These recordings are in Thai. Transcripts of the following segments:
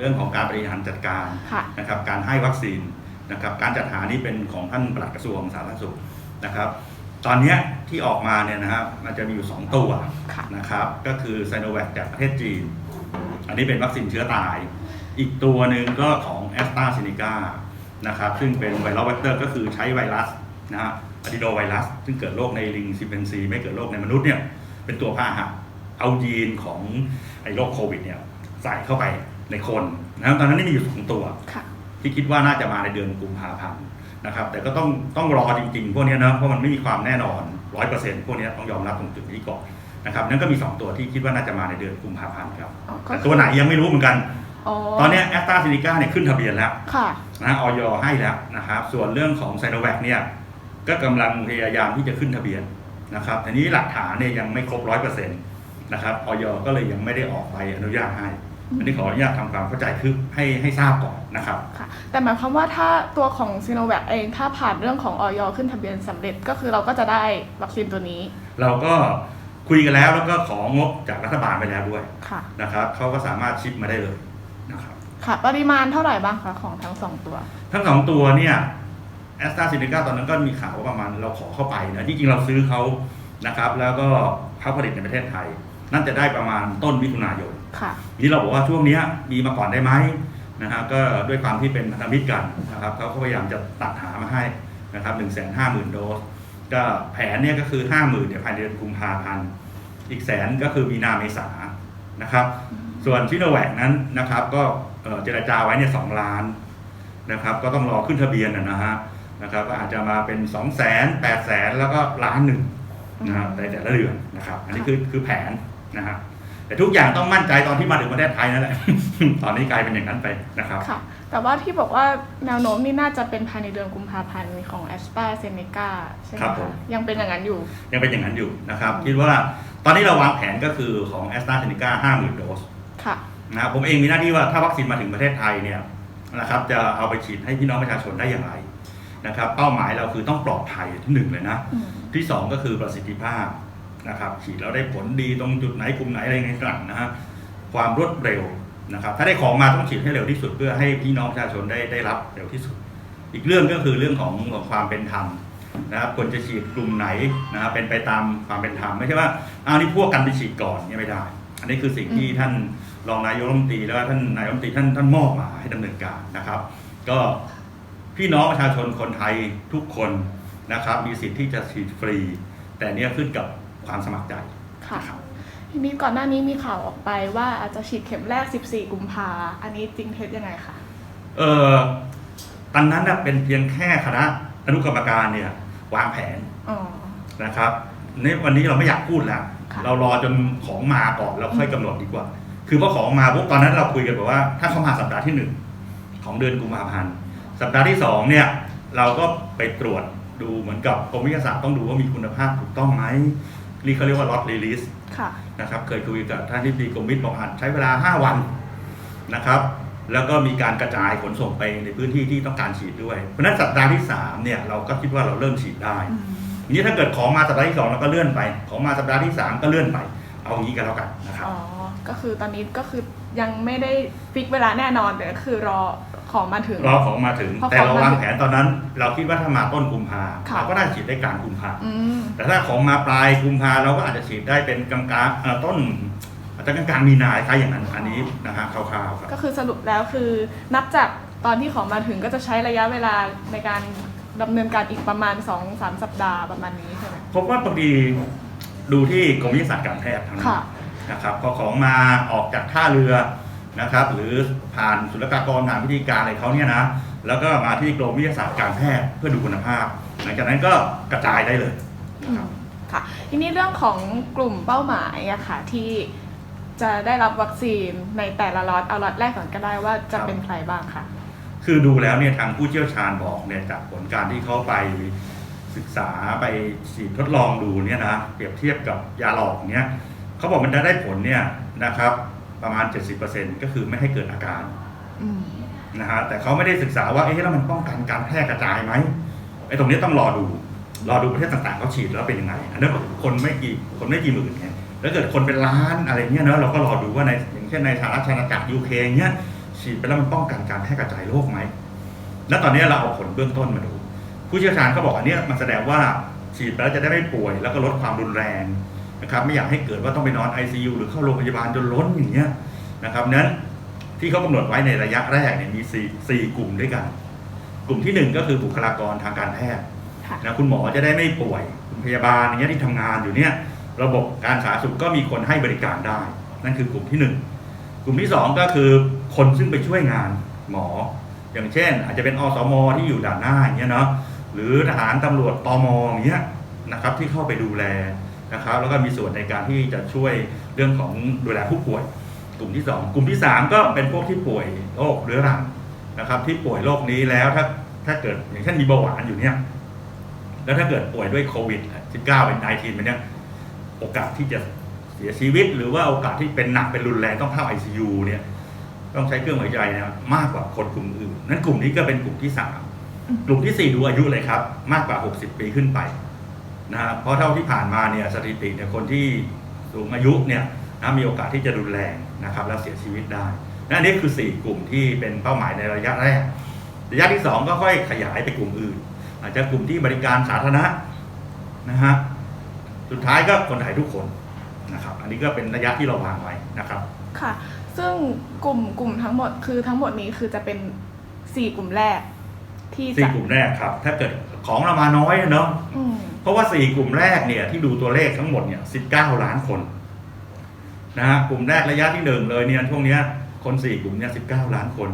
เรื่องของการบริหารจัดการค่ะนะครับการให้วัคซีนนะครับการจัดหานี่เป็นของท่านปลัดกระทรวงสาธารณสุขนะครับ ตอนเนี้ยที่ออกมาเนี่ยนะครับมันจะมีอยู่ 2 ตัวค่ะนะครับก็คือไซโนแวคจากประเทศจีน อันนี้เป็นวัคซีนเชื้อตาย อีกตัวหนึ่งก็ของแอสตราเซเนกานะครับซึ่งเป็นไวรัสเวกเตอร์ก็คือใช้ไวรัสนะฮะอะดิโนไวรัส ซึ่งเกิดโรคในลิงซิมเพนซีไม่เกิดโรคในมนุษย์เนี่ยเป็นตัวพาหะเอายีนของไอ้โรคโควิดเนี่ยใส่เข้าไป ในคนนะครับตอนนั้นนี่มีอยู่สองตัวค่ะที่คิดว่าน่าจะมาในเดือนกุมภาพันธ์นะครับ แต่ก็ต้องต้องรอจริงๆ พวกเนี้ยนะเพราะมันไม่มีความแน่นอนร้อยเปอร์เซ็นต์พวกเนี้ยต้องยอมรับตรงจุดนี้ก่อนนะครับนั่นก็มี 2 ตัวที่คิดว่าน่าจะมาในเดือนกุมภาพันธ์ครับอ๋อก็แต่ตัวไหนยังไม่รู้เหมือนกันอ๋อตอนเนี้แอสตราเซเนกาเนี่ยขึ้นทะเบียนแล้วค่ะนะออยให้แล้วนะครับส่วนเรื่องของไซโนแวคเนี่ยก็กำลังพยายามที่จะขึ้นทะเบียนนะครับทีนี้หลักฐานเนี่ยยังไม่ครบร้อยเปอร์เซ็นต์นะครับออยก็เลยยังไม่ได้ออกใบอนุญาตให้ อันนี้ขออนุญาตทำความเข้าใจคือให้ให้ทราบก่อนนะครับ ค่ะ แต่หมายความว่าถ้าตัวของซีโนแวคเองถ้าผ่านเรื่องของออยขึ้นทะเบียนสำเร็จก็คือเราก็จะได้วัคซีนตัวนี้ เราก็คุยกันแล้วแล้วก็ของบจากรัฐบาลไปแล้วด้วยค่ะ นะครับเขาก็สามารถชิปมาได้เลยนะครับ ค่ะ ปริมาณเท่าไหร่บ้างคะของทั้งสองตัว ทั้งสองตัวเนี่ยแอสตราเซเนกาตอนนั้นก็มีข่าวว่าประมาณเราขอเข้าไปนะที่จริงเราซื้อเขานะครับ แล้วก็เขาผลิตในประเทศไทย นั่นจะได้ประมาณต้นมิถุนายน ค่ะทีนี้เราบอกว่าช่วงนี้มีมาก่อนได้ไหมนะฮะก็ด้วยความที่เป็นพันธมิตรกันนะครับเขาก็พยายามจะตัดหามาให้นะครับหนึ่งแสนห้าหมื่นโดส ก็แผนเนี่ยก็คือห้าหมื่นเนี่ยภายในเดือนกุมภาพันธ์อีกแสนก็คือมีนาเมษานะครับ ส่วนชิโนแวกนั้นนะครับก็เจรจาไว้เนี่ยสองล้านนะครับ ก็ต้องรอขึ้นทะเบียนนะฮะนะครับก็อาจจะมาเป็น2 0 0 0 0 0 8 0 0 0 0แล้วก็ล้านหนึ่งนะครับในแต่ละเดือนนะครับ อันนี้คือคือแผนนะฮะ แต่ทุกอย่างต้องมั่นใจตอนที่มาถึงประเทศไทยนั่นแหละ ตอนนี้กลายเป็นอย่างนั้นไปนะครับค่ะ แต่ว่าที่บอกว่าแนวโน้มนี่น่าจะเป็นภายในเดือนกุมภาพันธ์ของแอสตราเซเนกาใช่ไหมครับผคะม ยังเป็นอย่างนั้นอยู่ ยังเป็นอย่างนั้นอยู่นะครับ คิดว่าตอนนี้เราวางแผนก็คือของแอสตราเซเนกาห้าหมื่นโดส ค่ะ นะครับผมเองมีหน้าที่ว่าถ้าวัคซีนมาถึงประเทศไทยเนี่ยนะครับจะเอาไปฉีดให้พี่น้องประชาชนได้อย่างไรนะครับเป้าหมายเราคือต้องปลอดภัยที่หนึ่งเลยนะ อืม ที่สองก็คือประสิทธิภาพ นะครับฉีดแล้วได้ผลดีตรงจุดไหนกลุ่มไหนอะไรอย่างเงี้ยต่างๆนะฮะความรวดเร็วนะครับ ถ้าได้ของมาต้องฉีดให้เร็วที่สุดเพื่อให้พี่น้องประชาชนได้ได้รับเร็วที่สุด อีกเรื่องก็คือเรื่องของของความเป็นธรรมนะครับควรจะฉีดกลุ่มไหนนะครับเป็นไปตามความเป็นธรรมไม่ใช่ว่าอ้าวนี่พวกกันไปฉีดก่อนเนี่ยไม่ได้ อันนี้คือสิ่งที่ท่านรองนายกรัฐมนตรีแล้วก็ท่านนายกรัฐมนตรีท่านท่านมอบมาให้ดำเนินการนะครับ ก็พี่น้องประชาชนคนไทยทุกคนนะครับ มีสิทธิ์ที่จะฉีดฟรี แต่เนี่ยขึ้นกับ ความสมัครใจค่ะนะครับทีนี้ก่อนหน้านี้มีข่าวออกไปว่าอาจจะฉีดเข็มแรก 14 กุมภาอันนี้จริงเท็จยังไงคะเออตอนนั้นน่ะเป็นเพียงแค่คณะอนุกรรมการเนี่ยวางแผนอ๋อนะครับในวันนี้เราไม่อยากพูดแล้วค่ะเรารอจนของมาก่อนเราค่อยกำหนดดีกว่า คือพอของมาปุ๊บตอนนั้นเราคุยกันแบบว่า ถ้าเขามาสัปดาห์ที่หนึ่งของเดือนกุมภาพันธ์สัปดาห์ที่สองเนี่ย เราก็ไปตรวจดูเหมือนกับกรมวิทยาศาสตร์ต้องดูว่ามีคุณภาพถูกต้องไหม นี่เขาเรียกว่า lot release ค่ะนะครับเคยคุยกับท่านที่ดีกรมวิทย์บอกอาจใช้เวลา 5 วันนะครับ แล้วก็มีการกระจายขนส่งไปในพื้นที่ที่ต้องการฉีดด้วย เพราะฉะนั้นสัปดาห์ที่3เนี่ยเราก็คิดว่าเราเริ่มฉีดได้อืมทีนี้ถ้าเกิดของมาสัปดาห์ที่2เราก็เลื่อนไป ของมาสัปดาห์ที่ 3 ก็เลื่อนไป เอางี้กันแล้วกันนะครับอ๋อก็คือตอนนี้ก็คือ ยังไม่ได้ฟิกเวลาแน่นอนแต่ก็คือรอของมาถึง รอของมาถึง พอแต่เราของมาถึงวางแผนตอนนั้น เราคิดว่าถ้ามาต้นกุมภาค่ะ เราก็ได้ฉีดได้กลางกุมภาอืม แต่ถ้าของมาปลายกุมภาเราก็อาจจะฉีดได้เป็นกลางกลางๆเอ่อต้นอาจจะกลางกลางๆมีนาคล้ายอย่างนั้นอันนี้นะฮะคร่าวๆครับ ก็คือสรุปแล้วคือนับจากตอนที่ของมาถึงก็จะใช้ระยะเวลาในการดำเนินการอีกประมาณ 2-3 สัปดาห์ประมาณนี้ใช่ไหม พบว่าบางทีดูที่กรมวิทยาศาสตร์การแพทย์ทั้งนั้นค่ะ นะครับพอของมาออกจากท่าเรือนะครับ หรือผ่านศุลกากรผ่านพิธีการอะไรเขาเนี่ยนะแล้วก็มาที่กรมวิทยาศาสตร์การแพทย์เพื่อดูคุณภาพ หลังจากนั้นก็กระจายได้เลยนะครับค่ะทีนี้เรื่องของกลุ่มเป้าหมายอะค่ะที่จะได้รับวัคซีนในแต่ละล็อตเอาล็อตแรกก่อนก็ได้ว่าจะเป็นใครบ้างค่ะ คือดูแล้วเนี่ยทางผู้เชี่ยวชาญบอกเนี่ยจากผลการที่เขาไปศึกษาไปฉีดทดลองดูเนี่ยนะเปรียบเทียบกับยาหลอกเนี่ย เขาบอกมันจะได้ผลเนี่ยนะครับ ประมาณ 70%ก็คือไม่ให้เกิดอาการอืมนะฮะแต่เขาไม่ได้ศึกษาว่าเอ๊ะแล้วมันป้องกันการแพร่กระจายไหมไอ้ตรงนี้ต้องรอดูรอดูประเทศต่างๆเขาฉีดแล้วเป็นยังไงอันนั้นคนไม่กี่คนไม่กี่หมื่นไงแล้วเกิดคนเป็นล้านอะไรเงี้ยเนอะเราก็รอดูว่าในอย่างเช่นในสหรัฐอาณาจักรยูเคเงี้ยฉฉีดไปแล้วมันป้องกันการแพร่กระจายโรคไหมแล้วตอนนี้เราเอาผลเบื้องต้นมาดู ผู้เชี่ยวชาญเขาบอกอันเนี้ยมันแสดงว่าฉีดไปแล้วจะได้ไม่ป่วย แล้วก็ลดความรุนแรง นะครับไม่อยากให้เกิดว่าต้องไปนอน ICU หรือเข้าโรงพยาบาลจนล้นอย่างเงี้ยนะครับนั้นที่เขากำหนดไว้ในระยะแรกเนี่ยมีสี่สี่กลุ่มด้วยกัน กลุ่มที่หนึ่งก็คือบุคลากรทางการแพทย์ค่ะนะคุณหมอจะได้ไม่ป่วยคุณพยาบาลอย่างเงี้ยที่ทำงานอยู่เนี่ยระบบการสาธารณสุขก็มีคนให้บริการได้ นั่นคือกลุ่มที่หนึ่งกลุ่มที่สองก็คือคนซึ่งไปช่วยงานหมอ อย่างเช่น อาจจะเป็นอสมที่อยู่ด่านหน้าอย่างเงี้ยเนาะหรือทหารตำรวจตมอย่างเงี้ยนะครับที่เข้าไปดูแล นะครับ แล้วก็มีส่วนในการที่จะช่วยเรื่องของดูแลผู้ป่วย กลุ่มที่สองกลุ่มที่สามก็เป็นพวกที่ป่วยโรคเรื้อรังนะครับ ที่ป่วยโรคนี้แล้วถ้าถ้าเกิดอย่างเช่นมีเบาหวานอยู่เนี่ยแล้วถ้าเกิดป่วยด้วยโควิด 19 เป็น 19ไปเนี่ยโอกาสที่จะเสียชีวิต หรือว่าโอกาสที่เป็นหนักเป็นรุนแรงต้องเข้า ICU เนี่ยต้องใช้เครื่องหายใจเนยมากกว่าคนกลุ่มอื่น นั้นกลุ่มนี้ก็เป็นกลุ่มที่สามกลุ่มที่สี่ดูอายุเลยครับ มากกว่า 60 ปีขึ้นไป นะเพราะเท่าที่ผ่านมาเนี่ยสถิติเนี่ยคนที่สูงอายุเนี่ยนะมีโอกาสที่จะรุนแรงนะครับแล้วเสียชีวิตได้นั่นนี่คือสี่กลุ่มที่เป็นเป้าหมายในระยะแรก ระยะที่สองก็ค่อยขยายไปกลุ่มอื่น อาจจะกลุ่มที่บริการสาธารณะนะฮะสุดท้ายก็คนไทยทุกคนนะครับ อันนี้ก็เป็นระยะที่เราวางไว้นะครับค่ะ ซึ่งกลุ่มกลุ่มทั้งหมดคือทั้งหมดนี้คือจะเป็นสี่กลุ่มแรก ที่สี่จะกลุ่มแรกครับ ถ้าเกิดของเรามาน้อยอะเนาะอืมเพราะว่าสี่กลุ่มแรกเนี่ยที่ดูตัวเลขทั้งหมดเนี่ยสิบเก้าล้านคนนะฮะกลุ่มแรกระยะที่หนึ่งเลยเนี่ยช่วงเนี้ยคนสี่กลุ่มเนี่ยสิบเก้าล้านคน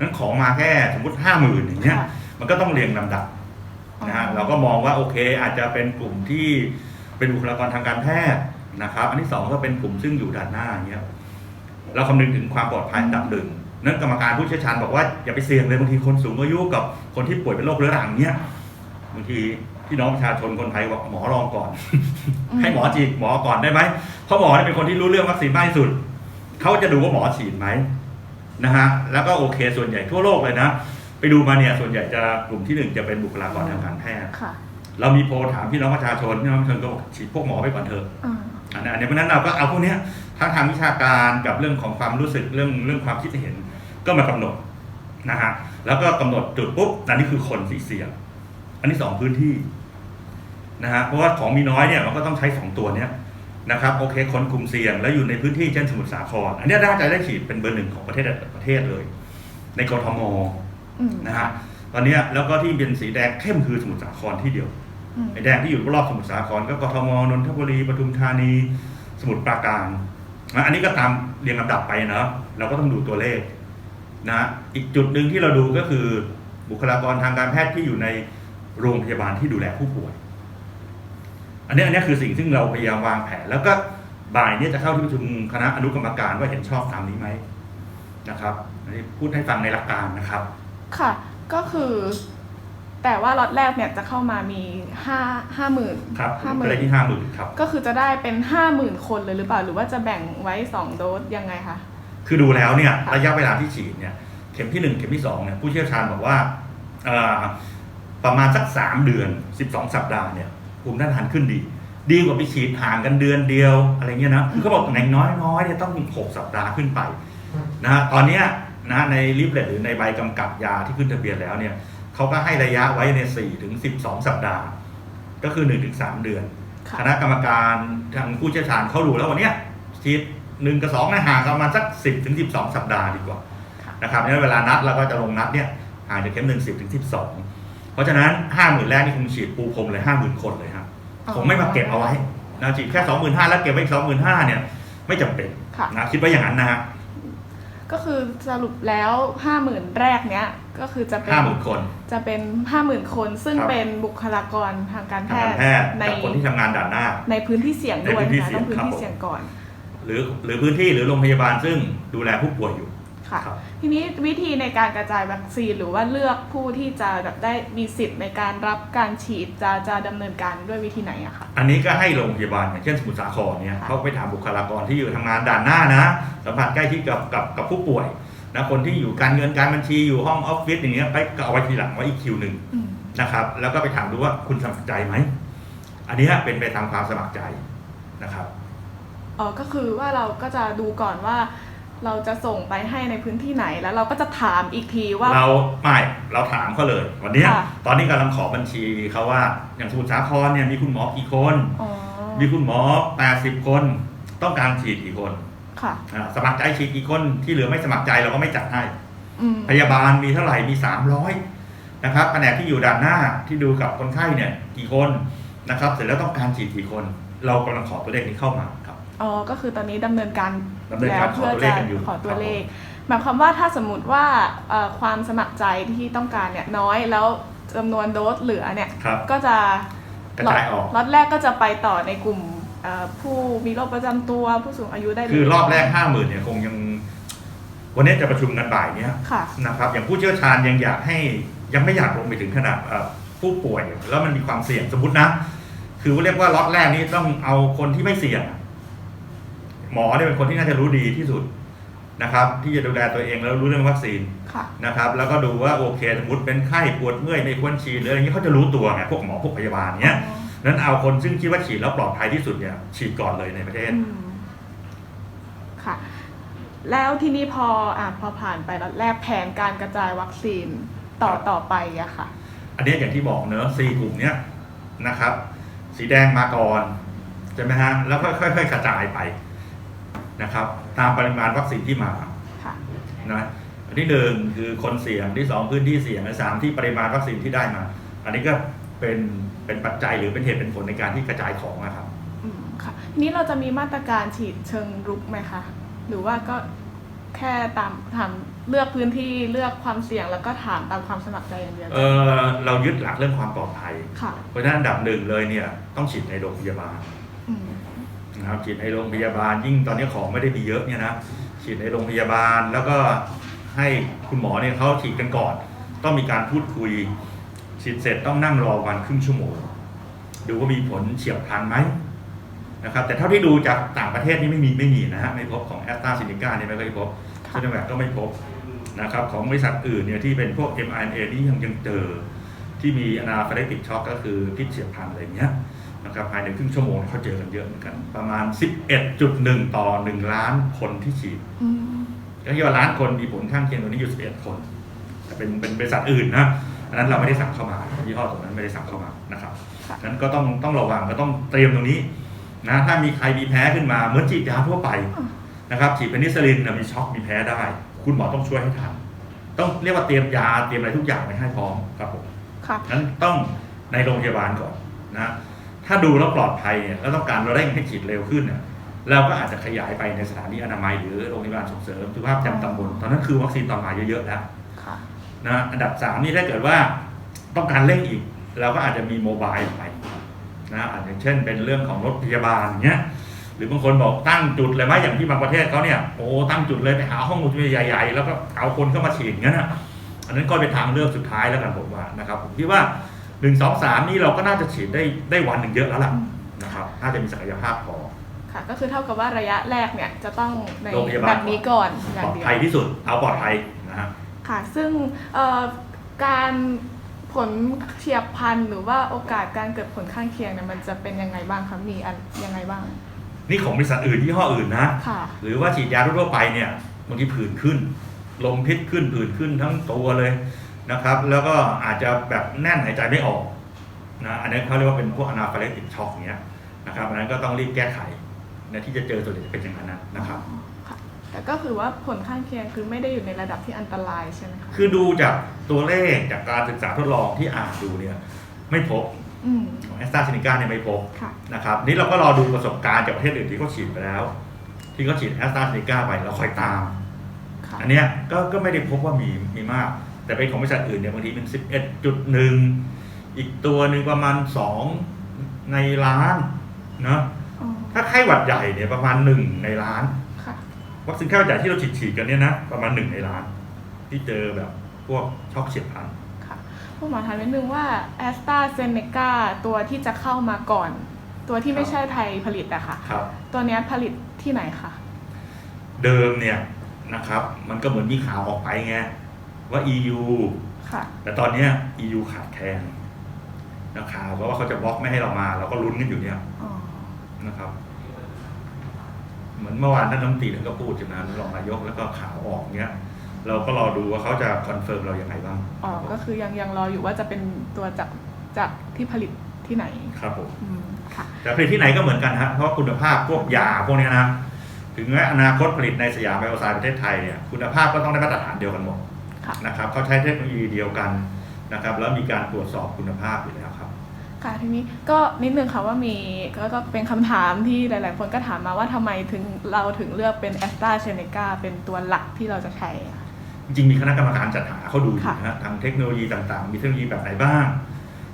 นั้นของมาแค่สมมติห้าหมื่นอย่างเงี้ย ค่ะ มันก็ต้องเรียงลำดับนะฮะเราก็มองว่าโอเค อาจจะเป็นกลุ่มที่เป็นบุคลากรทางการแพทย์นะครับ อันที่สองก็เป็นกลุ่มซึ่งอยู่ด้านหน้าอย่างเงี้ยเราคำนึงถึงความปลอดภัยอันดับหนึ่ง นั้นกรรมการผู้เชี่ยวชาญบอกว่าอย่าไปเสี่ยงเลยบางทีคนสูงอายุกับคนที่ป่วยเป็นโรคเรื้อรังเนี้ยบางทีพี่น้องประชาชนคนไทยบอกหมอลองก่อนอืมให้หมอฉีดหมอก่อนได้ไหมเพราะหมอเนี่ยเป็นคนที่รู้เรื่องวัคซีนมากที่สุดเขาจะดูว่าหมอฉีดไหมนะฮะแล้วก็โอเคส่วนใหญ่ทั่วโลกเลยนะ ไปดูมาเนี่ยส่วนใหญ่จะกลุ่มที่หนึ่งจะเป็นบุคลากรทางการแพทย์ค่ะเรามีโพลถามพี่น้องประชาชนพี่น้องประชาชนก็บอกฉีดพวกหมอไปก่อนเถอะอ่าอันนี้อันนี้เพราะฉะนั้นเราก็เอาพวกเนี้ย ทั้งทางวิชาการกับเรื่องของความรู้สึกเรื่องเรื่องความคิดเห็นก็มากำหนดนะฮะแล้วก็กำหนดจุดปุ๊บอันนี้คือคนที่เสี่ยงอันที่สองพื้นที่นะฮะเพราะว่าของมีน้อยเนี่ยมันก็ต้องใช้สองตัวเนี้ยนะครับโอเคคนกลุ่มเสี่ยง แล้วอยู่ในพื้นที่เช่นสมุทรสาครอันเนี้ยน่าจะได้ฉีดเป็นเบอร์หนึ่งของประเทศประเทศเลย ในกทมอืมนะฮะตอนเนี้ยแล้วก็ที่เป็นสีแดงเข้มคือสมุทรสาครที่เดียวอืมไอ้แดงที่อยู่รอบสมุทรสาครก็กทมนนทบุรีปทุมธานี สมุทรปราการ นะอันนี้ก็ตามเรียงลำดับไปเนาะเราก็ต้องดูตัวเลขนะอีกจุดหนึ่งที่เราดูก็คือบุคลากรทางการแพทย์ที่อยู่ในโรงพยาบาลที่ดูแลผู้ป่วย อันนี้อันนี้คือสิ่งซึ่งเราพยายามวางแผน แล้วก็บ่ายนี้จะเข้าที่ประชุมคณะอนุกรรมการว่าเห็นชอบตามนี้ไหมนะครับอันนี้พูดให้ฟังในหลักการนะครับ ค่ะ ก็คือ แต่ว่าล็อตแรกเนี่ยจะเข้ามามีห้าห้าหมื่นครับห้าหมื่ก็นเลยที่ห้าหมื่นครับ ก็คือจะได้เป็นห้าหมื่นคนเลยหรือเปล่า หรือว่าจะแบ่งไว้สองโดสยังไงคะ คือดูแล้วเนี่ยค่ะระยะเวลาที่ฉีดเนี่ยเข็มที่หนึ่งเข็มที่สองเนี่ยผู้เชี่ยวชาญบอกว่าเอ่อประมาณสักสามเดือนสิบสองสัปดาห์เนี่ยภูมิต้านทานขึ้นดี ดีกว่าไปฉีดห่างกันเดือนเดียวอะไรเงี้ยนะคือเขาบอกอย่างน้อยน้อยๆเนี่ยต้องหกสัปดาห์ขึ้นไปนะฮะตอนเนี้ยนะฮะในลิฟเลตหรือในใบกำกับยาที่ขึ้นทะเบียนแล้วเนี่ย เขาก็ให้ระยะไว้ในสี่ถึงสิบสองสัปดาห์ ก็คือหนึ่งถึงสามเดือนค่ะคณะกรรมการทางผู้เชี่ยวชาญเขารู้แล้ววันเนี้ยฉีดหนึ่งกับสองนะห่างกันประมาณสักสิบถึงสิบสองสัปดาห์ดีกว่าค่ะนะครับเนี่ยเวลานัดเราก็จะลงนัดเนี่ยห่างจากเข็มหนึ่งสิบถึงสิบสองเพราะฉะนั้นห้าหมื่นแรกนี่คงฉีดปูพรมเลยห้าหมื่นคนเลยครับคงไม่มาเก็บเอาไว้นะฉีดแค่สองหมื่นห้าแล้วเก็บไว้อีกสองหมื่นห้าเนี่ย ไม่จำเป็นค่ะนะคิดว่าอย่างนั้นนะฮะก็คือสรุปแล้วห้าหมื่นแรกเนี้ย ก็คือจะเป็นห้าหมื่นคนจะเป็นห้าหมื่นคน ซึ่งครับเป็นบุคลากรทางการแพทางการทย์แพทย์ในกับคนที่ทำงานด่านหน้า ในพื้นที่เสี่ยงด้วยในพื้นที่นะเสี่ยงต้องพื้นครับที่ผมเสี่ยงก่อน หรือหรือพื้นที่หรือโรงพยาบาลซึ่งดูแลผู้ป่วยอยู่ค่ะครับทีนี้วิธีในการกระจายวัคซีนหรือว่าเลือกผู้ที่จะแบบได้มีสิทธิ์ในการรับการฉีดจะจะดำเนินการด้วยวิธีไหนอะคะอันนี้ก็ให้โรงพยาบาลอย่างเช่นสมุทรสาครเนี่ยค่ะเขาไปถามบุคลากรที่อยู่ทำงานด่านหน้านะสัมผัสใกล้ชิดกับกับกับผู้ป่วย นะคนที่อยู่การเงินการบัญชีอยู่ห้องออฟฟิศอย่างเงี้ยไปก็เอาไว้ทีหลังไว้อีกคิวหนึ่งอืมนะครับ แล้วก็ไปถามดูว่าคุณสมัครใจไหมอันนี้เป็นไปตามความสมัครใจนะครับอ๋อก็คือว่าเราก็จะดูก่อนว่า เราจะส่งไปให้ในพื้นที่ไหนแล้วเราก็จะถามอีกทีว่าเราไม่เราถามเขาเลย วันเนี้ยค่ะตอนนี้กำลังขอบัญชีเขาว่าอย่างสมุทรสาครเนี่ยมีคุณหมอกี่คนอ๋อมีคุณหมอ 80 คน ต้องการฉีดกี่คน ค่ะอ่าสมัครใจฉีดกี่คนที่เหลือไม่สมัครใจเราก็ไม่จัดให้ อืมพยาบาลมีเท่าไหร่มี300นะครับแผนกที่อยู่ด่านหน้าที่ดูกับคนไข้เนี่ยกี่คนนะครับ เสร็จแล้วต้องการฉีดกี่คน เรากำลังขอตัวเลขนี้เข้ามาครับ อ๋อก็คือตอนนี้ดำเนินการดำเนินการแล้วเพื่อขอตัวเลจะขกันอยู่ ขอตัวครับเลข หมายความว่าถ้าสมมติว่าเอ่อความสมัครใจที่ต้องการเนี่ยน้อยแล้วจำนวนโดสเหลือเนี่ย ครับ ก็จะกระจายออก ล็อตแรกก็จะไปต่อในกลุ่ม เอ่อผู้มีโรคประจำตัวผู้สูงอายุได้เลยคือรอบแรก5 0,000เนี่ยคงยัง วันนี้จะประชุมกันบ่ายเนี้ยค่ะ นะครับ อย่างผู้เชี่ยวชาญยังอยากให้ยังไม่อยากลงไปถึงขนาดเอ่อผู้ป่วย แล้วมันมีความเสี่ยงสมมตินะ คือเรียกว่าล็อตแรกนี้ต้องเอาคนที่ไม่เสี่ยง หมอเนี่ยเป็นคนที่น่าจะรู้ดีที่สุดนะครับ ที่จะดูแลตัวเองแล้วรู้เรื่องวัคซีน ค่ะ นะครับแล้วก็ดูว่าโอเคสมมติเป็นไข้ปวดเมื่อยไม่ควรฉีดหรืออะไรอย่างนี้เขาจะรู้ตัวไงพวกหมอพวกพยาบาลเนี้ย นั้นเอาคนซึ่งคิดว่าฉีดแล้วปลอดภัยที่สุดเนี่ย ฉีดก่อนเลยในประเทศอืมค่ะ แล้วทีนี้พออะพอผ่านไปล็อตแรกแผนการกระจายวัคซีนต่อครับต่อไปอะค่ะ อันนี้อย่างที่บอกเนอะสี่กลุ่มเนี้ยนะครับ สีแดงมาก่อนใช่ไหมฮะแล้วก็ค่อยๆกระจายไปนะครับ ตามปริมาณวัคซีนที่มาค่ะนะอันที่หนึ่งคือคนเสี่ยงที่สองพื้นที่เสี่ยงและสามที่ปริมาณวัคซีนที่ได้มา อันนี้ก็เป็น เป็นปัจจัยหรือเป็นเหตุเป็นผลในการที่กระจายของนะครับ อืมค่ะทีนี้เราจะมีมาตรการฉีดเชิงรุกไหมคะ หรือว่าก็แค่ตามถามเลือกพื้นที่เลือกความเสี่ยงแล้วก็ถามตามความสมัครใจอย่างเดียวเออเรายึดหลักเรื่องความปลอดภัย ค่ะ เพราะฉะนั้นอันดับหนึ่งเลยเนี่ยต้องฉีดในโรงพยาบาลอืมนะครับฉีดในโรงพยาบาล ยิ่งตอนนี้ของไม่ได้มีเยอะเนี่ยนะฉีดในโรงพยาบาลแล้วก็ให้คุณหมอเนี่ยเขาฉีดกันก่อน ต้องมีการพูดคุย ฉีดเสร็จต้องนั่งรอวันครึ่งชั่วโมง ดูว่ามีผลเฉียบพลันไหมนะครับแต่เท่าที่ดูจากต่างประเทศนี่ไม่มีไม่มีนะฮะไม่พบของแอสตราเซเนกาเนี่ยไม่เคยพบค่ะซีโนแวคก็ไม่พบนะครับของบริษัทอื่นเนี่ยที่เป็นพวก mRNA นี่ยังยังเจอที่มีอนาฟาเลติกช็อกก็คือพิษเฉียบพลันอะไรอย่างเงี้ยนะครับภายในครึ่งชั่วโมงเขาเจอกันเยอะเหมือนกัน ประมาณ 11.1 ต่อ 1 ล้านคนที่ฉีดอืมก็คิดว่าล้านคนมีผลข้างเคียงตัวนี้อยู่ 11 คน แต่เป็นเป็นบริษัทอื่นนะ อันนั้นเราไม่ได้สั่งเข้ามายี่ห้อตรงนั้นไม่ได้สั่งเข้ามานะครับค่ะนั้นก็ต้องต้องระวังก็ต้องเตรียมตรงนี้นะถ้ามีใครมีแพ้ขึ้นมาเหมือนฉีดยาทั่วไปอืมนะครับฉีดเพนิซิลลินนะมีช็อกมีแพ้ได้ คุณหมอต้องช่วยให้ทันต้องเรียกว่าเตรียมยาเตรียมอะไรทุกอย่างไว้ให้พร้อมครับผมค่ะนั้นต้องในโรงพยาบาลก่อนนะถ้าดูแล้วปลอดภัยเนี่ยแล้วต้องการเร่งให้ฉีดเร็วขึ้นเนี่ยเราก็อาจจะขยายไปในสถานีอนามัยหรือโรงพยาบาลส่งเสริมสุขภาพประจำตำบลตอนนั้นคือวัคซีนตอนมาเยอะๆแล้วค่ะ นะอันดับสามนี่ถ้าเกิดว่าต้องการเร่งอีก เราก็อาจจะมีโมบายไปนะอาจจะเช่นเป็นเรื่องของรถพยาบาลเนี้ยหรือบางคนบอกตั้งจุดเลยไหมอย่างที่บางประเทศเขาเนี่ยโอ้ตั้งจุดเลยไปหาห้องอุจใหญ่ๆ แล้วก็เอาคนเข้ามาฉีดงั้นอะอันนั้นก็เป็นทางเลือกสุดท้ายแล้วกันผมว่านะครับผมคิดว่าหนึ่งสองสามนี่เราก็น่าจะฉีดได้ได้วันหนึ่งเยอะแล้วล่ะนะครับน่าจะมีศักยภาพพอค่ะก็คือเท่ากับว่าระยะแรกเนี่ยจะต้องในโรงพยาบาลแบบนี้ก่อนอปย่าลงอดเดียวภัยที่สุดเอาปลอดภัยนะฮะ ค่ะ ซึ่งเอ่อการผลเฉียบพลันหรือว่าโอกาสการเกิดผลข้างเคียงเนี่ยมันจะเป็นยังไงบ้างคะมีอันยังไงบ้าง นี่ของบริษัทอื่นยี่ห้ออื่นนะค่ะหรือว่าฉีดยาทั่วๆไปเนี่ยบางทีผื่นขึ้น ลมพิษขึ้นผื่นขึ้นทั้งตัวเลยนะครับ แล้วก็อาจจะแบบแน่นหายใจไม่ออกนะอันนี้นเขาเรียกว่าเป็นพวกอนาฟาเลติกช็อกเนี้ยนะครับอันนั้นก็ต้องรีบแก้ไขนะที่จะเจอส่วนใหญ่จะเป็นอย่างนั้นนะนะครับค่ะ แต่ก็คือว่าผลข้างเคียงคือไม่ได้อยู่ในระดับที่อันตรายใช่ไหมคะคือดูจากตัวเลขจากการศึกษาทดลองที่อ่านดูเนี่ยไม่พบอืม ของแอสตราเซเนกาเนี่ยไม่พบค่ะ นะครับนี่เราก็รอดูประสบการณ์จากประเทศอื่นที่เขาฉีดไปแล้ว ที่เขาฉีดแอสตราเซเนกาไปเราคอยตาม ค่ะอันเนี้ยก็ก็ไม่ได้พบว่ามีมีมาก แต่เป็นของบริษัทอื่นเนี่ยบางทีเป็น 11.1 อีกตัวหนึ่งประมาณ 2 ในล้านเนาะอ๋อถ้าไข้หวัดใหญ่เนี่ยประมาณ 1 ในล้านค่ะ วัคซีนไข้หวัดใหญ่ที่เราฉีดฉีดกันเนี่ยนะประมาณ1ในล้านที่เจอแบบพวกช็อกเฉียบพลันค่ะคุณหมอถามนิดนึงว่าแอสตราเซเนกาตัวที่จะเข้ามาก่อน ตัวที่ไม่ใช่ไทยผลิตอะค่ะครับตัวเนี้ยผลิตที่ไหนคะเดิมเนี่ยนะครับ มันก็เหมือนมีข่าวออกไปไงว่า EU ค่ะแต่ตอนเนี้ย EU ขาดแคลนนะข่าวก็ว่าเขาจะบล็อกไม่ให้เรามา เราก็ลุ้นกันอยู่เนี่ยอ๋อนะครับ เหมือนเมื่อวานท่านรัฐมนตรีท่านก็พูดใช่ไหมรองนายกแล้วก็ข่าวออกเนี้ยเราก็รอดูว่าเขาจะคอนเฟิร์มเราอย่างไรบ้างอ๋อก็คือยังยังรออยู่ว่าจะเป็นตัวจากจากที่ผลิตที่ไหนครับผมอืมค่ะแต่ผลิตที่ไหนก็เหมือนกันฮะเพราะว่าคุณภาพพวกยาพวกเนี้ยนะถึงแม้อนาคตผลิตในสยามไบโอไซด์ประเทศไทยเนี่ยคุณภาพก็ต้องได้มาตรฐานเดียวกันหมดค่ะนะครับเขาใช้เทคโนโลยีเดียวกันนะครับแล้วมีการตรวจสอบคุณภาพอยู่แล้ว ครับค่ะทีนี้ก็นิดนึงค่ะว่ามีก็ก็เป็นคำถามที่หลาย ๆ คนก็ถามมาว่าทำไมถึงเราถึงเลือกเป็นแอสตราเซเนกาเป็นตัวหลักที่เราจะใช้อะ จริงๆมีคณะกรรมการจัดหาเขาดูอยู่ค่ะนะฮะทางเทคโนโลยีต่างๆ มีเทคโนโลยีแบบไหนบ้าง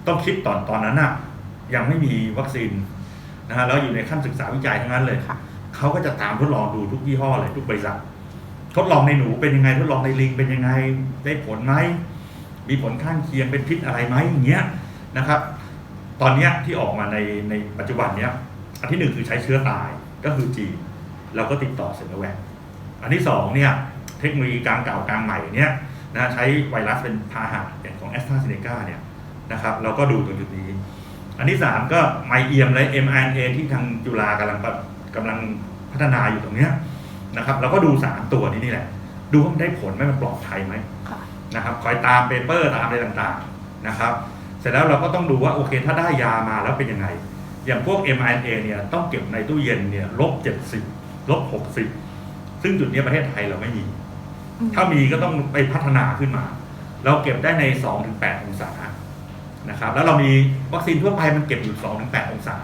ต้องคิดตอนตอนนั้นน่ะยังไม่มีวัคซีนนะฮะแล้วอยู่ในขั้นศึกษาวิจัยทั้งนั้นเลยค่ะ เขาก็จะตามทดลองดูทุกยี่ห้อเลยทุกบริษัททดลองในหนูเป็นยังไงทดลองในลิงเป็นยังไงได้ผลไหมมีผลข้างเคียงเป็นพิษอะไรไหมอย่างเงี้ยนะครับ ตอนเนี้ยที่ออกมาในในปัจจุบันเนี้ยอันที่หนึ่งคือใช้เชื้อตายก็คือจีนเราก็ติดต่อเซนโนแวคอันที่สองเนี่ยเทคโนโลยีกลางเก่ากลางใหม่เนี่ยนะใช้ไวรัสเป็นพาหะอย่างของแอสตราเซเนกาเนี่ยนะครับเราก็ดูตรงจุดนี้ อันที่สามก็ไมเอียมและ mRNA ที่ทางจุฬากำลังกำลังพัฒนาอยู่ตรงเนี้ยนะครับเราก็ดูสามตัวนี้นี่แหละ ดูว่ามันได้ผลไหมมันปลอดภัยไหมค่ะนะครับคอยตามเปเปอร์ตามอะไรต่างๆนะครับ เสร็จแล้วเราก็ต้องดูว่าโอเค ถ้าได้ยามาแล้วเป็นยังไง อย่างพวก mRNA เนี่ยต้องเก็บในตู้เย็นเนี่ยลบ70ลบ60ซึ่งจุดเนี้ยประเทศไทยเราไม่มีอืมถ้ามีก็ต้องไปพัฒนาขึ้นมา เราเก็บได้ใน2-8องศานะครับ แล้วเรามีวัคซีนทั่วไปมันเก็บอยู่2-8องศา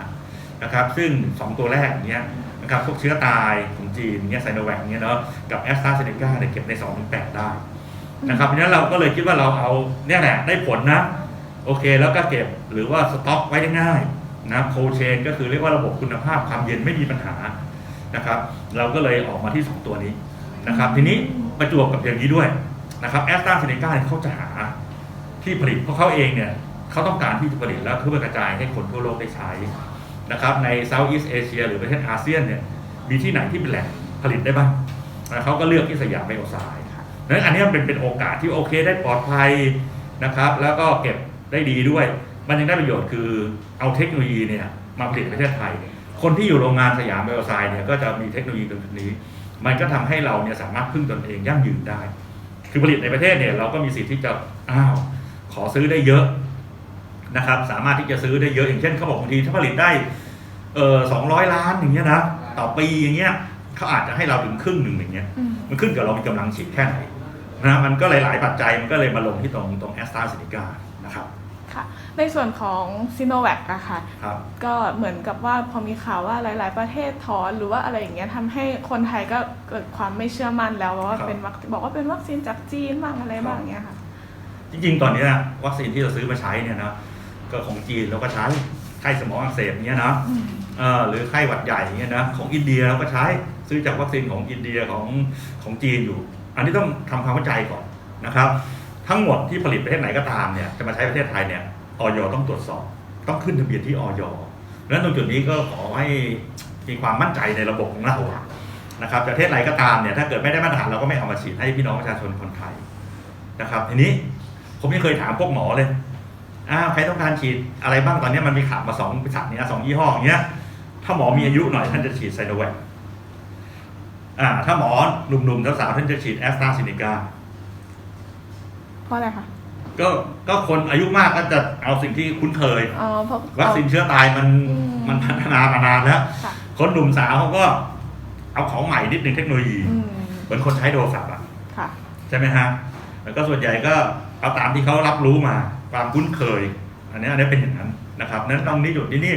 นะครับ ซึ่ง2ตัวแรกเนี้ยนะครับพวกเชื้อตายของจีนเนี้ยไซโนแวคเนี้ยเนาะกับแอสตราเซเนกาเนี่ยเก็บใน2-8ได้นะครับเพราะฉะนั้นเราก็เลยคิดว่าเราเอาเนี่ยแหละได้ผลนะ โอเคแล้วก็เก็บหรือว่าสต็อกไว้ได้ง่ายนะโคเชนก็คือเรียกว่าระบบคุณภาพความเย็นไม่มีปัญหานะครับ เราก็เลยออกมาที่ 2 ตัวนี้นะครับ ทีนี้ประจวบกับอย่างนี้ด้วยนะครับแอสตราเซเนกาเขาจะหาที่ผลิตเพราะเขาเองเนี่ยเขาต้องการที่จะผลิตแล้วเพื่อกระจายให้คนทั่วโลกได้ใช้นะครับในเซาท์อีสเอเชียหรือประเทศอาเซียนเนี่ยมีที่ไหนที่เป็นแหล่งผลิตได้บ้างเขาก็เลือกที่สยามไบโอไซด์นั้นอันนี้มันเป็นเป็นโอกาสที่โอเคได้ปลอดภัยนะครับ แล้วก็เก็บ ได้ดีด้วย มันยังได้ประโยชน์คือเอาเทคโนโลยีเนี่ยมาผลิตในประเทศไทย คนที่อยู่โรงงานสยามไบโอไซด์เนี่ยก็จะมีเทคโนโลยีตรงจุดนี้ มันก็ทำให้เราเนี่ยสามารถพึ่งตนเองยั่งยืนได้ คือผลิตในประเทศเนี่ยเราก็มีสิทธิ์ที่จะอ้าวขอซื้อได้เยอะนะครับ สามารถที่จะซื้อได้เยอะอย่างเช่นเขาบอกบางทีถ้าผลิตได้เออสองร้อยล้านอย่างเงี้ยนะต่อปีอย่างเงี้ยเขาอาจจะให้เราถึงครึ่งหนึ่งอย่างเงี้ยอืมมันขึ้นกับเรามีกำลังฉีดแค่ไหนนะมันก็หลาย ๆ ปัจจัยมันก็เลยมาลงที่ตรงตรงแอสตราเซเนกา นะครับ ค่ะในส่วนของซีโนแวคอะค่ะ ครับ ก็เหมือนกับว่าพอมีข่าวว่าหลาย ๆ ประเทศถอนหรือว่าอะไรอย่างเงี้ยทำให้คนไทยก็เกิดความไม่เชื่อมั่นแล้วว่าครับเป็นวัคบอกว่าเป็นวัคซีนจากจีนบ้างอะไรบ้างอย่างเงี้ยค่ะ จริงๆ ตอนเนี้ยวัคซีนที่เราซื้อมาใช้เนี่ยนะก็ของจีนเราก็ใช้ไข้สมองอักเสบเนี่ยนะอืมเออหรือไข้หวัดใหญ่เนี่ยนะของอินเดียเราก็ใช้ซื้อจากวัคซีนของอินเดียของของจีนอยู่ อันนี้ต้องทำความเข้าใจก่อนนะครับ ทั้งหมดที่ผลิตประเทศไหนก็ตามเนี่ยจะมาใช้ประเทศไทยเนี่ยออยต้องตรวจสอบ ต้องขึ้นทะเบียนที่ออยดังนั้นตรงจุดนี้ก็ขอให้มีความมั่นใจในระบบของเรานะครับประเทศไหนก็ตามเนี่ยถ้าเกิดไม่ได้มาตรฐานเราก็ไม่เอามาฉีดให้พี่น้องประชาชนคนไทยนะครับทีนี้ผมยังเคยถามพวกหมอเลยอ้าวใครต้องการฉีดอะไรบ้างตอนนี้มันมีข่าวมาสองบริษัทเนี้ยสองยี่ห้ออย่างเงี้ยถ้าหมอมีอายุหน่อยท่านจะฉีดไซโนแวคอ่าถ้าหมอหนุ่มๆสาวๆท่านจะฉีดแอสตราเซเนกา เพราะอะไรคะก็ก็คนอายุมากก็จะเอาสิ่งที่คุ้นเคยอ๋อเพราะ วัคซีนเชื้อตายมันอืม มันพัฒนามานานแล้ว ค่ะคนหนุ่มสาวเขาก็เอาของใหม่นิดนึงเทคโนโลยี อืมเหมือนคนใช้โทรศัพท์อะค่ะ ใช่ไหมฮะแล้วก็ส่วนใหญ่ก็เอาตามที่เขารับรู้มาความคุ้นเคย อันนี้อันนี้เป็นอย่างนั้นนะครับนั้นตรงนี้จุดที่นี่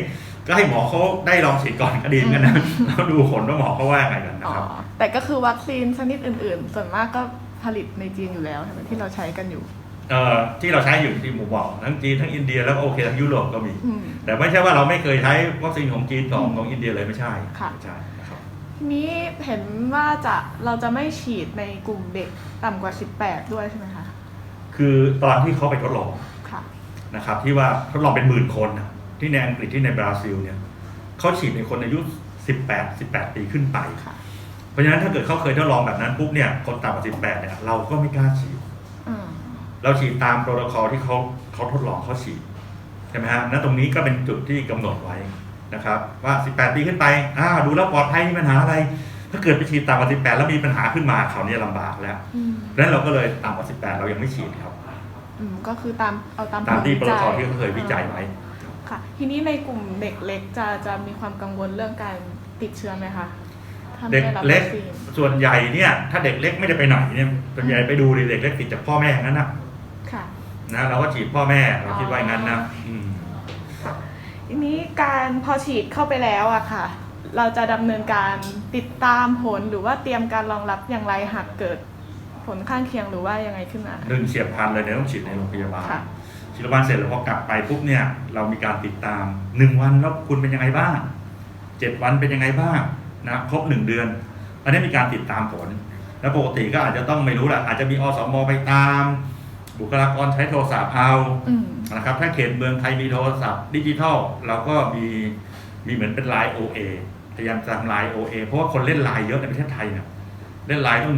ก็ให้หมอเขาได้ลองฉีดก่อนก็ดีเหมือนกันนะแล้วดูผลว่าหมอเขาว่ายังไงกันนะอ๋อ ครับ แต่ก็คือวัคซีนชนิดอื่น ๆ ส่วนมากก็ ผลิตในจีนอยู่แล้วใช่ไหมที่เราใช้กันอยู่ เอ่อที่เราใช้อยู่ที่หมู่บอกทั้งจีนทั้งอินเดียแล้วก็โอเคทั้งยุโรปก็มี อืม แต่ไม่ใช่ว่าเราไม่เคยใช้วัคซีนของจีนของของอินเดียเลยไม่ใช่ค่ะ ไม่ใช่นะครับทีนี้เห็นว่าจะเราจะไม่ฉีดในกลุ่มเด็กต่ำกว่า 18 ด้วยใช่ไหมคะ คือตอนที่เขาไปทดลองค่ะ นะครับที่ว่าทดลองเป็นหมื่นคนนะที่ในอังกฤษที่ในบราซิลเนี่ยเขาฉีดในคนอายุ 18 18 ปีขึ้นไป ค่ะเพ ราะฉะนั้นถ้าเกิดเขาเคยทดลองแบบนั้นปุ๊บเนี่ยคนต่ำกว่า18เนี่ยเราก็ไม่กล้าฉีดอืมเราฉีดตามโปรโตคอลที่เขาเขาทดลองเขาฉีดใช่ไหมฮะนั้นตรงนี้ก็เป็นจุดที่กำหนดไว้นะครับว่า 18 ปีขึ้นไปอ้าวดูแล้วปลอดภัยมีปัญหาอะไร ถ้าเกิดไปฉีดต่ำกว่า 18 แล้วมีปัญหาขึ้นมาเขาวเนี่ยลำบากแล้วอืมดังนั้นเราก็เลยต่ำกว่า 18 เรายังไม่ฉีดครับอืมก็คือตามเอาตามตามที่ผปลตวิทจัยที่เขาเคยวิจัยไว้ค่ะ ทีนี้ในกลุ่มเด็กเล็กจะจะมีความกังวลเรื่องการติดเชื้อไหมคะถ้าไม่ เด็กได้รับเล็กวัคซีนส่วนใหญ่เนี่ยถ้าเด็กเล็กไม่ได้ไปไหนเนี่ยส่วนใหญ่ไปดูดิเด็กเล็กติดจากพ่อแม่งั้นนะค่ะนะเราก็ฉีดพ่อแม่เราคิดว่าอย่างนั้นนะมทีนี้การพอฉีดเข้าไปแล้วอะค่ะ เราจะดำเนินการติดตามผลหรือว่าเตรียมการรองรับอย่างไรหากเกิดผลข้างเคียงหรือว่ายังไงขึ้นมาหนึ่งเฉียบพลันเลยเนี่ยต้องฉีดในโรงพยาบาลค่ะฉีดโรงพยาบาลเสร็จแล้วพอกลับไปปุ๊บเนี่ยเรามีการติดตามหนึ่งวันแล้วคุณเป็นยังไงบ้างเจ็ดวันเป็นยังไงบ้าง นะครบหนึ่งเดือน อันนี้มีการติดตามผล แล้วปกติก็อาจจะต้องไม่รู้แหละอาจจะมีอสมไปตาม บุคลากรใช้โทรศัพท์เอาอืมนะครับ ถ้าเขตเมืองใครมีโทรศัพท์ดิจิทัลเราก็มีมีเหมือนเป็นไลน์ OA พยายามจะทำไลน์ OA เพราะว่าคนเล่นไลน์เยอะในประเทศไทยเนี่ยเล่นไลน์ต้อง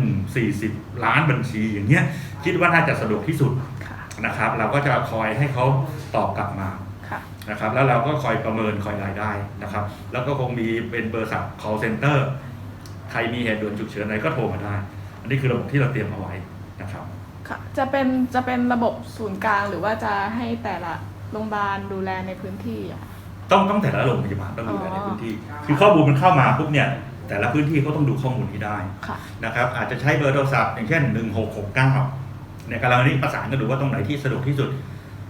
40 ล้านบัญชีอย่างเงี้ย คิดว่าน่าจะสะดวกที่สุดค่ะนะครับ เราก็จะคอยให้เขาตอบกลับมาค่ะ นะครับแล้วเราก็คอยประเมินคอยรายได้นะครับ แล้วก็คงมีเป็นเบอร์สับ call center ใครมีเหตุด่วนฉุกเฉินอะไรก็โทรมาได้ อันนี้คือระบบที่เราเตรียมเอาไว้นะครับค่ะจะเป็นจะเป็นระบบศูนย์กลางหรือว่าจะให้แต่ละโรงพยาบาลดูแลในพื้นที่อะ ต้องต้องแต่ละโรงพยาบาลต้องดูแลอ๋อในพื้นที่ คือข้อมูลมันเข้ามาปุ๊บเนี่ยแต่ละพื้นที่เขาต้องดูข้อมูลที่ได้ค่ะ นะครับอาจจะใช้เบอร์โทรศัพท์อย่างเช่น 1669ในกรณีประสานกันดูว่าตรงไหนที่สะดวกที่สุด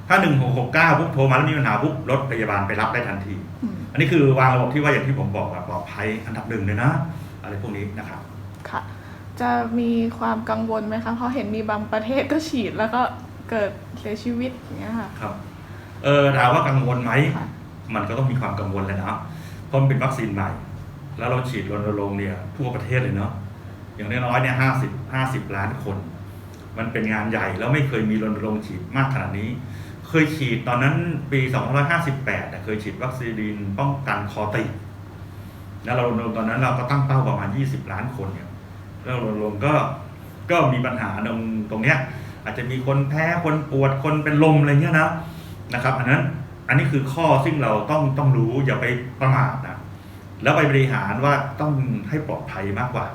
ถ้า 1669ปุ๊บโทรมาแล้วมีปัญหาปุ๊บรถพยาบาลไปรับได้ทันทีอืมอันนี้คือวางระบบที่ว่าอย่างที่ผมบอกอะปลอดภัยอันดับหนึ่งเลยนะ อะไรพวกนี้นะครับค่ะ จะมีความกังวลไหมคะเพราะเห็นมีบางประเทศก็ฉีดแล้วก็เกิดเสียชีวิตอย่างเงี้ยค่ะครับเออถามว่ากังวลไหมค่ะมันก็ต้องมีความกังวลแหละนะเพราะมันเป็นวัคซีนใหม่ แล้วเราฉีดรณรงค์เนี่ยทั่วประเทศเลยเนาะอย่างน้อยๆเนี่ยห้าสิบห้าสิบล้านคน มันเป็นงานใหญ่แล้วไม่เคยมีรณรงค์ฉีดมากขนาดนี้ เคยฉีดตอนนั้นปี2558 เคยฉีดวัคซีนป้องกันคอติดแล้วเรารณรงตอนนั้นเราก็ตั้งเป้าประมาณ 20 ล้านคนเนี่ยแล้วรณรงก็ก็มีปัญหาตรงตรงเนี้ยอาจจะมีคนแพ้คนปวดคนเป็นลมอะไรเงี้ยนะนะครับ อันนั้นอันนี้คือข้อซึ่งเราต้องต้องรู้อย่าไปประมาทนะแล้วไปบริหารว่าต้องให้ปลอดภัยมากกว่า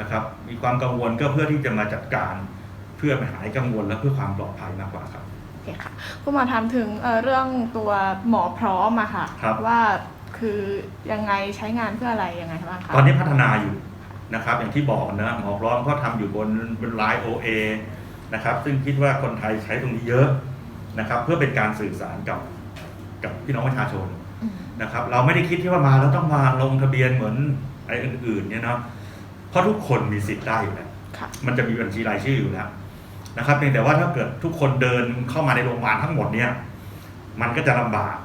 นะครับ มีความกังวลก็เพื่อที่จะมาจัดการ เพื่อไปหายกังวลและเพื่อความปลอดภัยมากกว่าครับ เคค่ะคุณหมอถามถึงเอ่อเรื่องตัวหมอพร้อมอะค่ะ ครับ ว่าคือยังไงใช้งานเพื่ออะไรยังไงบ้างคะ ตอนนี้พัฒนาอยู่นะครับ อย่างที่บอกนะหมอพร้อมเขาทำอยู่บนบนไลน์ OA นะครับ ซึ่งคิดว่าคนไทยใช้ตรงนี้เยอะนะครับ เพื่อเป็นการสื่อสารกับกับพี่น้องประชาชน อืม นะครับเราไม่ได้คิดที่ว่ามาแล้วต้องมาลงทะเบียนเหมือนไอ้อื่นๆเนี่ยเนาะเพราะทุกคนมีสิทธิ์ได้อยู่แล้วค่ะ มันจะมีบัญชีรายชื่ออยู่แล้ว นะครับเพียงแต่ว่าถ้าเกิดทุกคนเดินเข้ามาในโรงพยาบาลทั้งหมดเนี่ยมันก็จะลำบาก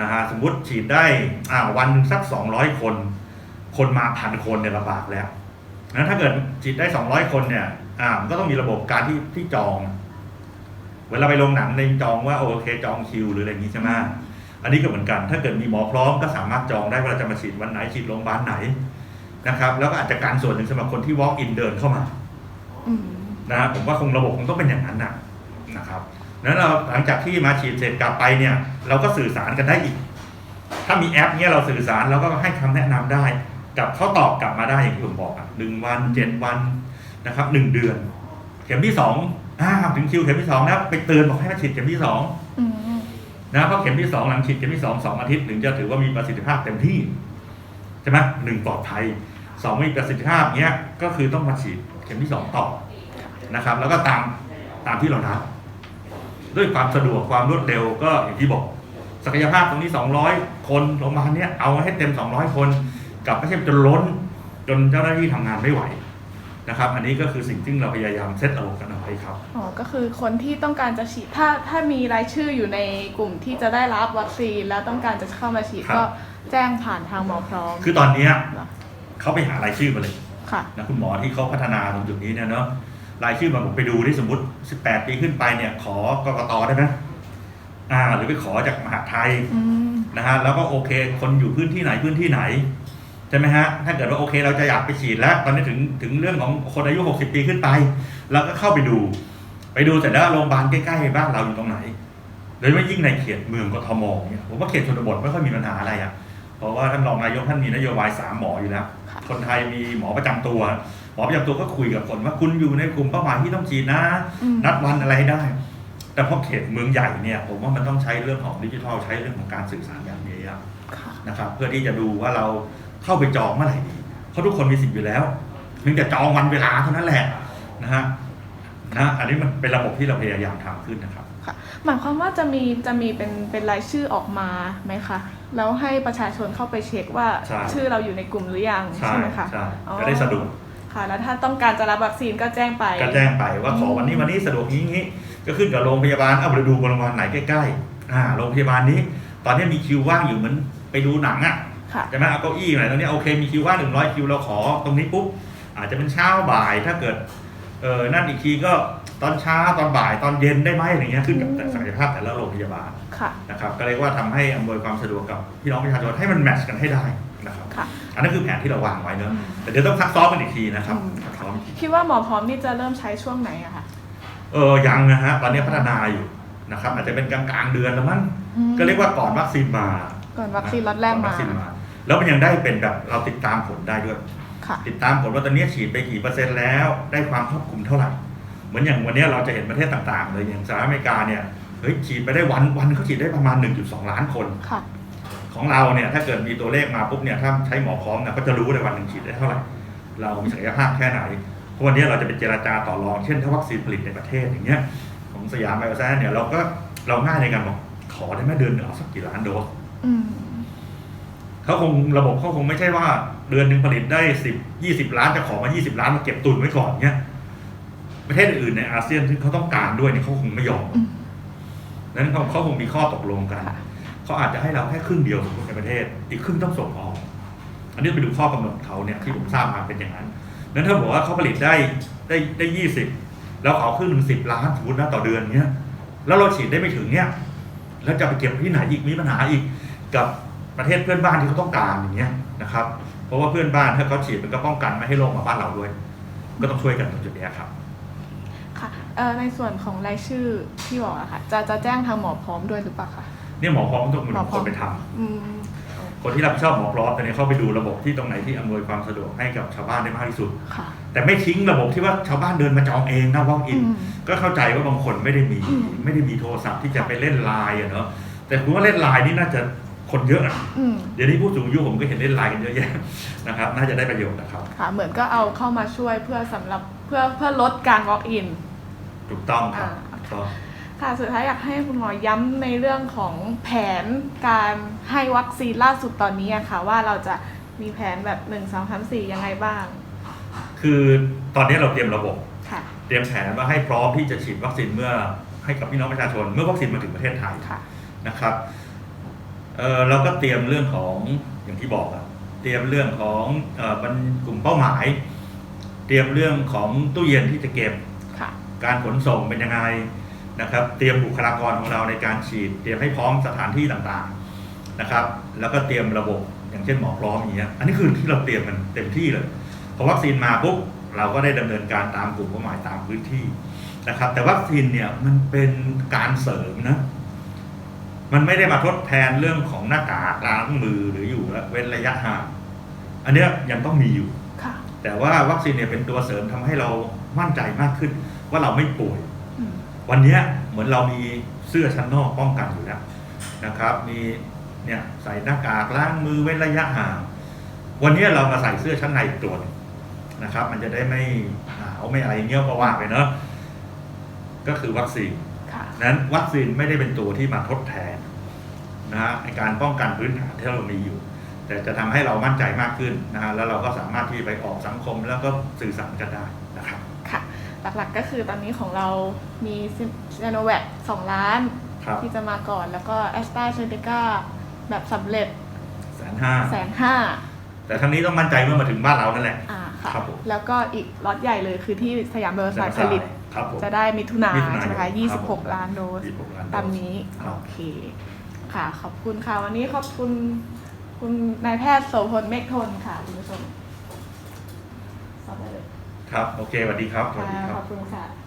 นะฮะสมมติฉีดได้อ่าวันหนึ่งสักสองร้อยคน คนมาพันคนเนี่ยลำบากแล้วนะถ้าเกิดฉีดได้สองร้อยคนเนี่ยอ่ามันก็ต้องมีระบบการที่ที่จอง เวลาไปโรงหนังในจองว่าโอเคจองคิวหรืออะไรอย่างนี้ใช่ไหมอันนี้ก็เหมือนกัน ถ้าเกิดมีหมอพร้อมก็สามารถจองได้ว่าจะมาฉีดวันไหนฉีดโรงพยาบาลไหนนะครับ แล้วก็อาจจะการส่วนหนึ่งสำหรับคนที่ walk in เดินเข้ามา นะผมว่าคงระบบคงต้องเป็นอย่างนั้นนะนะครับนั้นเราหลังจากที่มาฉีดเสร็จกลับไปเนี่ย เราก็สื่อสารกันได้อีก ถ้ามีแอปเนี่ยเราสื่อสารเราก็ให้คำแนะนำได้ กับเขาตอบกลับมาได้อย่างที่ผมบอกอะหนึ่งวันเจ็ดวันนะครับหนึ่งเดือน เข็มที่สองอ่าถึงคิวเข็มที่สองแล้วไปเตือนบอกให้มาฉีดเข็มที่สองอืมนะเพราะเข็มที่สองหลังฉีดเข็มที่สองสองอาทิตย์ถึงจะถือว่ามีประสิทธิภาพเต็มที่ใช่ไหมหนึ่งปลอดภัยสองมีประสิทธิภาพเนี้ยก็คือต้องมาฉีดเข็มที่สองต่อ นะครับ แล้วก็ตามตามที่เรานัดด้วยความสะดวกความรวดเร็วก็อย่างที่บอก ศักยภาพตรงนี้ 200 คนโรงพยาบาลเนี้ยเอาให้เต็ม 200 คนกลับไม่ใช่จนล้นจนเจ้าหน้าที่ทำงานไม่ไหวนะครับ อันนี้ก็คือสิ่งที่เราพยายามเซตระบบกันเอาไว้ครับอ๋อก็คือคนที่ต้องการจะฉีดถ้าถ้ามีรายชื่ออยู่ในกลุ่มที่จะได้รับวัคซีนแล้วต้องการจะเข้ามาฉีดครับก็แจ้งผ่านทางหมอพร้อม คือตอนเนี้ยเหรอเขาไปหารายชื่อมาเลยค่ะนะคุณหมอที่เขาพัฒนาตรงจุดนี้เนี่ยเนาะ รายชื่อมาผมไปดูที่สมมติ 18 ปีขึ้นไปเนี่ยขอกกตได้ไหมอ่า หรือไปขอจากมหาดไทยอืมนะฮะแล้วก็โอเค คนอยู่พื้นที่ไหนพื้นที่ไหนใช่ไหมฮะถ้าเกิดว่าโอเค เราจะอยากไปฉีดแล้ว ตอนนี้ถึงถึงเรื่องของคนอายุ 60 ปีขึ้นไปเราก็เข้าไปดู ไปดูเสร็จแล้วโรงพยาบาลใกล้ๆบ้านเราอยู่ตรงไหนโดยเฉพาะยิ่งในเขตเมืองกทมเนี่ยผมว่าเขตชนบทไม่ค่อยมีปัญหาอะไรอะ่ะเพราะว่าท่านรองนายกท่านมีนโยบายสามหมออยู่แล้วค่ะคนไทยมีหมอประจำตัวห มอประจำตัวก็คุยกับคนว่าคุณอยู่ในกลุ่มเป้าหมายที่ต้องฉีดนะอืมนัดวันอะไรให้ได้ แต่พอเขตเมืองใหญ่เนี่ย ผมว่ามันต้องใช้เรื่องของดิจิทัลใช้เรื่องของการสื่อสารอย่างนี้อะค่ะนะครับเพื่อที่จะดูว่าเราเข้าไปจองเมื่อไหร่ดีเพราะทุกคนมีสิทธิ์อยู่แล้วเพียงแต่จองวันเวลาเท่านั้นแหละนะฮะนะอันนี้มันเป็นระบบที่เราพยายามทำขึ้นนะครับค่ะหมายความว่าจะมีจะมีเป็นเป็นรายชื่อออกมาไหมคะแล้วให้ประชาชนเข้าไปเช็คว่าใช่ชื่อเราอยู่ในกลุ่มหรือยังใช่ใช่ไหมคะใช่อ๋อจะได้สะดวก ค่ะ แล้วถ้าต้องการจะรับวัคซีนก็แจ้งไป ก็แจ้งไปว่าขออืมวันนี้วันนี้สะดวกนี้นี้ ก็ขึ้นกับโรงพยาบาลเอาไปดูโรงพยาบาลไหนใกล้ๆอ่าโรงพยาบาลนี้ ตอนนี้มีคิวว่างอยู่เหมือนไปดูหนังอะค่ะใช่ไหมเอาเก้าอี้ไหนตรงนี้โอเคมีคิวว่างหนึ่งร้อยคิวเราขอตรงนี้ปุ๊บอาจจะเป็นเช้าบ่ายถ้าเกิดเออนั่นอีกทีก็ตอนเช้าตอนบ่ายตอนเย็นได้ไหมอะไรเงี้ยขึ้นกับอืมศักยภาพแต่ละโรงพยาบาลค่ะนะครับก็เรียกว่าทำให้อำนวยความสะดวกกับพี่น้องประชาชนให้มันแมทช์กันให้ได้ นะครับค่ะ อันนั้นคือแผนที่เราวางไว้เนอะอืมแต่เดี๋ยวต้องซักซ้อมกันอีกทีนะครับอืมซักซ้อมอีกทีคิดว่าหมอพร้อมนี่จะเริ่มใช้ช่วงไหนอะคะเออยังนะฮะตอนนี้พัฒนาอยู่นะครับ อาจจะเป็นกลางกลางๆเดือนแล้วมั้งอืมก็เรียกว่าก่อนวัคซีนมาก่อนวัคซีนล็อตแรกอนมาวัคซีนแล้วมันยังได้เป็นแบบเราติดตามผลได้ด้วยค่ะติดตามผลว่าตอนนี้ฉีดไปกี่เปอร์เซ็นต์แล้ว ได้ความครอบคลุมเท่าไหร่เหมือนอย่างวันนี้เราจะเห็นประเทศต่างๆเลยอย่างสหรัฐอเมริกาเนี่ยเฮ้ยฉีดไปได้วันวันเขาฉีดได้ประมาณ 1.2 ล้านคนค่ะ ของเราเนี่ยถ้าเกิดมีตัวเลขมาปุ๊บเนี่ยถ้าใช้หมอพร้อมเนี่ยก็จะรู้เลยวันหนึ่งฉีดได้เท่าไหร่ เรามีศักยภาพแค่ไหนเพราะวันนี้เราจะเป็นเจราจาต่อรอง เช่นถ้าวัคซีนผลิตในประเทศอย่างเงี้ยของสยามไบโอแซนเนี่ยเราก็เราง่ายในการบอกขอได้ไหมเดือนหนึ่งเอาสักกี่ล้านโดสอืมเขาคงระบบเขาคงไม่ใช่ว่าเดือนหนึ่งผลิตได้สิบยี่สิบล้านจะขอมายี่สิบล้านมาเก็บตุนไว้ก่อนเงี้ยประเทศอื่นในอาเซียนที่เขาต้องการด้วยเนี่ยเขาคงไม่ยอมอืมนั้นเขาเขาคงมีข้อตกลงกันค่ะ เขาอาจจะให้เราแค่ครึ่งเดียวในประเทศ อีกครึ่งต้องส่งออก อันนี้ไปดูข้อกำหนดเขาเนี่ยที่ผมทราบมาเป็นอย่างนั้นนั้นถ้าบอกว่าเขาผลิตได้ได้ได้ยี่สิบแล้วเอาครึ่งหนึ่งสิบล้านสมมตินะต่อเดือนเนี้ยแล้วเราฉีดได้ไม่ถึงเนี่ยแล้วจะไปเก็บที่ไหนอีกมีปัญหาอีกกับประเทศเพื่อนบ้านที่เขาต้องการอย่างเงี้ยนะครับ เพราะว่าเพื่อนบ้านถ้าเขาฉีดมันก็ป้องกันไม่ให้โรคมาบ้านเราด้วย ก็ต้องช่วยกันตรงจุดนี้ครับค่ะเออในส่วนของรายชื่อที่บอกอะค่ะจะจะแจ้งทางหมอพร้อมด้วยหรือเปล่าคะ เนี่ยหมอพร้อมต้องเป็นหมอพคร้อมนไปทำอืมคนที่รับผิดชอบหมอพร้อมตอนนี้เข้าไปดูระบบที่ตรงไหนที่อำนวยความสะดวกให้กับชาวบ้านได้มากที่สุดค่ะแต่ไม่ทิ้งระบบที่ว่าชาวบ้านเดินมาจองเองนะวอล์กอินอืมก็เข้าใจว่าบางคนไม่ได้มีอืมไม่ได้มีโทรศัพท์ที่จะค่ะไปเล่นไลน์อะเนาะแต่คุณว่าเล่นไลน์นี่น่าจะคนเยอะอะอืมเดี๋ยวนี้ผู้สูงอายุผมก็เห็นเล่นไลน์กันเยอะแยะนะครับ น่าจะได้ประโยชน์นะครับค่ะเหมือนก็เอาเข้ามาช่วยเพื่อสำหรับเพื่อเพื่อลดการ walk in ถูกต้องครับอ่าถูกต้อง ค่ะสุดท้ายอยากให้คุณหมอย้ำในเรื่องของแผนการให้วัคซีนล่าสุดตอนนี้อะค่ะ ว่าเราจะมีแผนแบบหนึ่งสองสามสี่ยังไงบ้าง คือตอนนี้เราเตรียมระบบ ค่ะ เตรียมแผนว่าให้พร้อมที่จะฉีดวัคซีนเมื่อให้กับพี่น้องประชาชน เมื่อวัคซีนมาถึงประเทศไทยค่ะ นะครับเออเราก็เตรียมเรื่องของอย่างที่บอกอะเตรียมเรื่องของเออเป็นกลุ่มเป้าหมาย เตรียมเรื่องของตู้เย็นที่จะเก็บค่ะ การขนส่งเป็นยังไง นะครับ เตรียมบุคลากรของเราในการฉีด เตรียมให้พร้อมสถานที่ต่างๆนะครับ แล้วก็เตรียมระบบอย่างเช่นหมอพร้อมอย่างเงี้ยอันนี้คือที่เราเตรียมมันเต็มที่เลยพอวัคซีนมาปุ๊บเราก็ได้ดำเนินการตามกลุ่มเป้าหมายตามพื้นที่นะครับ แต่วัคซีนเนี่ยมันเป็นการเสริมนะมันไม่ได้มาทดแทนเรื่องของหน้ากากล้างมือหรืออยู่และเว้นระยะห่างอันเนี้ยยังต้องมีอยู่ค่ะแต่ว่าวัคซีนเนี่ยเป็นตัวเสริมทำให้เรามั่นใจมากขึ้น ว่าเราไม่ป่วยอืม วันเนี้ยเหมือนเรามีเสื้อชั้นนอกป้องกันอยู่แล้วนะครับ มีเนี่ยใส่หน้ากากล้างมือเว้นระยะห่าง วันเนี้ยเรามาใส่เสื้อชั้นในอีกตัวหนึ่งนะครับ มันจะได้ไม่หนาวไม่อะไรเงี้ยก็ว่าไปเนอะก็คือวัคซีนค่ะนั้นวัคซีนไม่ได้เป็นตัวที่มาทดแทนนะฮะในการป้องกันพื้นฐานที่เรามีอยู่ แต่จะทำให้เรามั่นใจมากขึ้นนะฮะแล้วเราก็สามารถที่ไปออกสังคมแล้วก็สื่อสารกันได้นะครับค่ะ หลักๆก็คือตอนนี้ของเรามีซิโนแวคสองล้านครับที่จะมาก่อนแล้วก็แอสตราเซเนกาแบบสำเร็จแสนห้าแสนห้าแต่ทั้งนี้ต้องมั่นใจเมื่อมาถึงบ้านเรานั่นแหละอ่าค่ะครับผมแล้วก็อีกล็อตใหญ่เลยคือที่สยามเบอร์สายผลิตครับผมจะได้มิถุนามิถุนายนใช่ไหมคะครับผม26ล้านโดส26ล้านโดสตามนี้ครับโอเค ค่ะ ขอบคุณค่ะ วันนี้ขอบคุณคุณนายแพทย์โสพลเมฆทนค่ะ คุณผู้ชมสอบได้เลย ครับ โอเคสวัสดีครับสวัสดีครัขบ อบคุณค่ะ